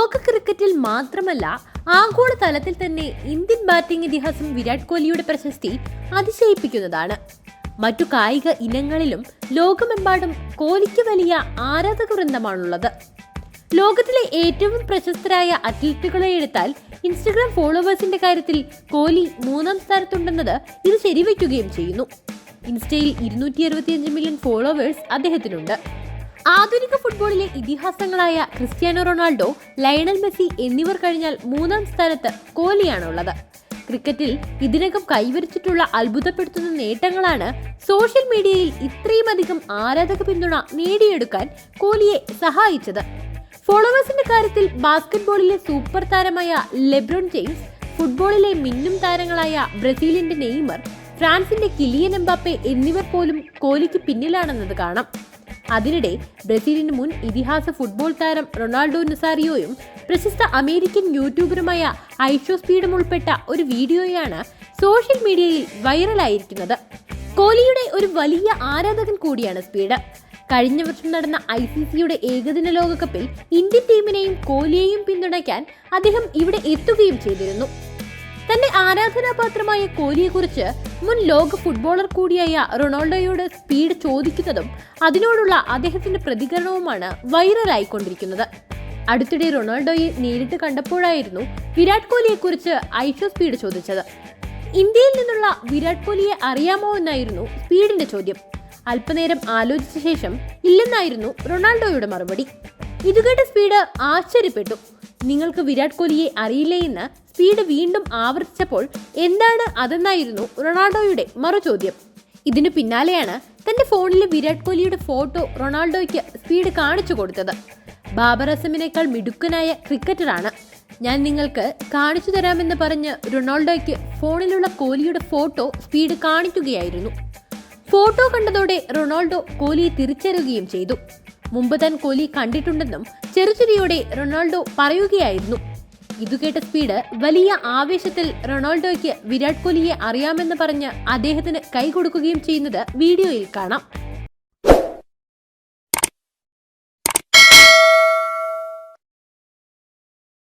ലോക ക്രിക്കറ്റിൽ മാത്രമല്ല ആഗോള തലത്തിൽ തന്നെ ഇന്ത്യൻ ബാറ്റിംഗ് ഇതിഹാസം വിരാട് കോഹ്ലിയുടെ പ്രശസ്തി അതിശയിപ്പിക്കുന്നതാണ്. മറ്റു കായിക ഇനങ്ങളിലും ലോകമെമ്പാടും കോഹ്ലിക്ക് വലിയ ആരാധക വൃന്ദമാണുള്ളത്. ലോകത്തിലെ ഏറ്റവും പ്രശസ്തരായ അത്ലറ്റുകളെ എടുത്താൽ ഇൻസ്റ്റഗ്രാം ഫോളോവേഴ്സിന്റെ കാര്യത്തിൽ കോഹ്ലി മൂന്നാം സ്ഥാനത്തുണ്ടെന്നത് ഇത് ശരിവയ്ക്കുകയും ചെയ്യുന്നു. ഇൻസ്റ്റയിൽ ഇരുന്നൂറ്റി അറുപത്തിയഞ്ച് മില്യൺ ഫോളോവേഴ്സ് അദ്ദേഹത്തിനുണ്ട്. ആധുനിക ഫുട്ബോളിലെ ഇതിഹാസങ്ങളായ ക്രിസ്ത്യാനോ റൊണാൾഡോ ലയണൽ മെസ്സി എന്നിവർ കഴിഞ്ഞാൽ മൂന്നാം സ്ഥാനത്ത് കോഹ്ലിയാണുള്ളത്. ക്രിക്കറ്റിൽ ഇതിനകം കൈവരിച്ചിട്ടുള്ള അത്ഭുതപ്പെടുത്തുന്ന നേട്ടങ്ങളാണ് സോഷ്യൽ മീഡിയയിൽ ഇത്രയും അധികം ആരാധക പിന്തുണ നേടിയെടുക്കാൻ കോഹ്ലിയെ സഹായിച്ചത്. ഫോളോവേഴ്സിന്റെ കാര്യത്തിൽ ബാസ്കറ്റ്ബോളിലെ സൂപ്പർ താരമായ ലെബ്രോൺ ജെയിംസ് ഫുട്ബോളിലെ മിന്നും താരങ്ങളായ ബ്രസീലിന്റെ നെയ്മർ ഫ്രാൻസിന്റെ കിലിയൻ എംബാപ്പെ എന്നിവർ പോലും കോഹ്ലിക്ക് പിന്നിലാണെന്നത് കാണാം. അതിനിടെ ബ്രസീലിന് മുൻ ഇതിഹാസ ഫുട്ബോൾ താരം റൊണാൾഡോ നസാരിയോയും പ്രശസ്ത അമേരിക്കൻ യൂട്യൂബറുമായ ഐഷോ സ്പീഡും ഉൾപ്പെട്ട ഒരു വീഡിയോയാണ് സോഷ്യൽ മീഡിയയിൽ വൈറലായിരിക്കുന്നത്. കോഹ്ലിയുടെ ഒരു വലിയ ആരാധകൻ കൂടിയാണ് സ്പീഡ്. കഴിഞ്ഞ വർഷം നടന്ന ഐ സി സിയുടെ ഏകദിന ലോകകപ്പിൽ ഇന്ത്യൻ ടീമിനെയും കോഹ്ലിയെയും പിന്തുണയ്ക്കാൻ അദ്ദേഹം ഇവിടെ എത്തുകയും ചെയ്തിരുന്നു. തന്റെ ആരാധനാപാത്രമായ കോഹ്ലിയെക്കുറിച്ച് മുൻ ലോക ഫുട്ബോളർ കൂടിയായ റൊണാൾഡോയോട് സ്പീഡ് ചോദിക്കുന്നതും അതിനോടുള്ള അദ്ദേഹത്തിന്റെ പ്രതികരണവുമാണ് വൈറലായിക്കൊണ്ടിരിക്കുന്നത്. അടുത്തിടെ റൊണാൾഡോയെ നേരിട്ട് കണ്ടപ്പോഴായിരുന്നു വിരാട് കോഹ്ലിയെക്കുറിച്ച് ഐഷോ സ്പീഡ് ചോദിച്ചത്. ഇന്ത്യയിൽ നിന്നുള്ള വിരാട് കോഹ്ലിയെ അറിയാമോ എന്നായിരുന്നു സ്പീഡിന്റെ ചോദ്യം. അല്പനേരം ആലോചിച്ച ശേഷം ഇല്ലെന്നായിരുന്നു റൊണാൾഡോയുടെ മറുപടി. ഇതുകേട്ട സ്പീഡ് ആശ്ചര്യപ്പെട്ടു. നിങ്ങൾക്ക് വിരാട് കോഹ്ലിയെ അറിയില്ലേ എന്ന് സ്പീഡ് വീണ്ടും ആവർത്തിച്ചപ്പോൾ എന്താണ് അതെന്നായിരുന്നു റൊണാൾഡോയുടെ മറുചോദ്യം ഇതിനു പിന്നാലെയാണ് തന്റെ ഫോണിലെ വിരാട് കോഹ്ലിയുടെ ഫോട്ടോ റൊണാൾഡോയ്ക്ക് സ്പീഡ് കാണിച്ചു കൊടുത്തത്. ബാബർ അസമിനേക്കാൾ മിടുക്കനായ ക്രിക്കറ്ററാണ്. ഞാൻ നിങ്ങൾക്ക് കാണിച്ചു തരാമെന്ന് പറഞ്ഞ് റൊണാൾഡോയ്ക്ക് ഫോണിലുള്ള കോഹ്ലിയുടെ ഫോട്ടോ സ്പീഡ് കാണിക്കുകയായിരുന്നു. ഫോട്ടോ കണ്ടതോടെ റൊണാൾഡോ കോഹ്ലിയെ തിരിച്ചറിയുകയും ചെയ്തു. മുമ്പ് താൻ കോഹ്ലി കണ്ടിട്ടുണ്ടെന്നും ചെറുചിരിയോടെ റൊണാൾഡോ പറയുകയായിരുന്നു. ഇതു കേട്ട സ്പീഡ് വലിയ ആവേശത്തിൽ റൊണാൾഡോയ്ക്ക് വിരാട് കോഹ്ലിയെ അറിയാമെന്ന് പറഞ്ഞ് അദ്ദേഹത്തിന് കൈ കൊടുക്കുകയും ചെയ്യുന്നത് വീഡിയോയിൽ കാണാം.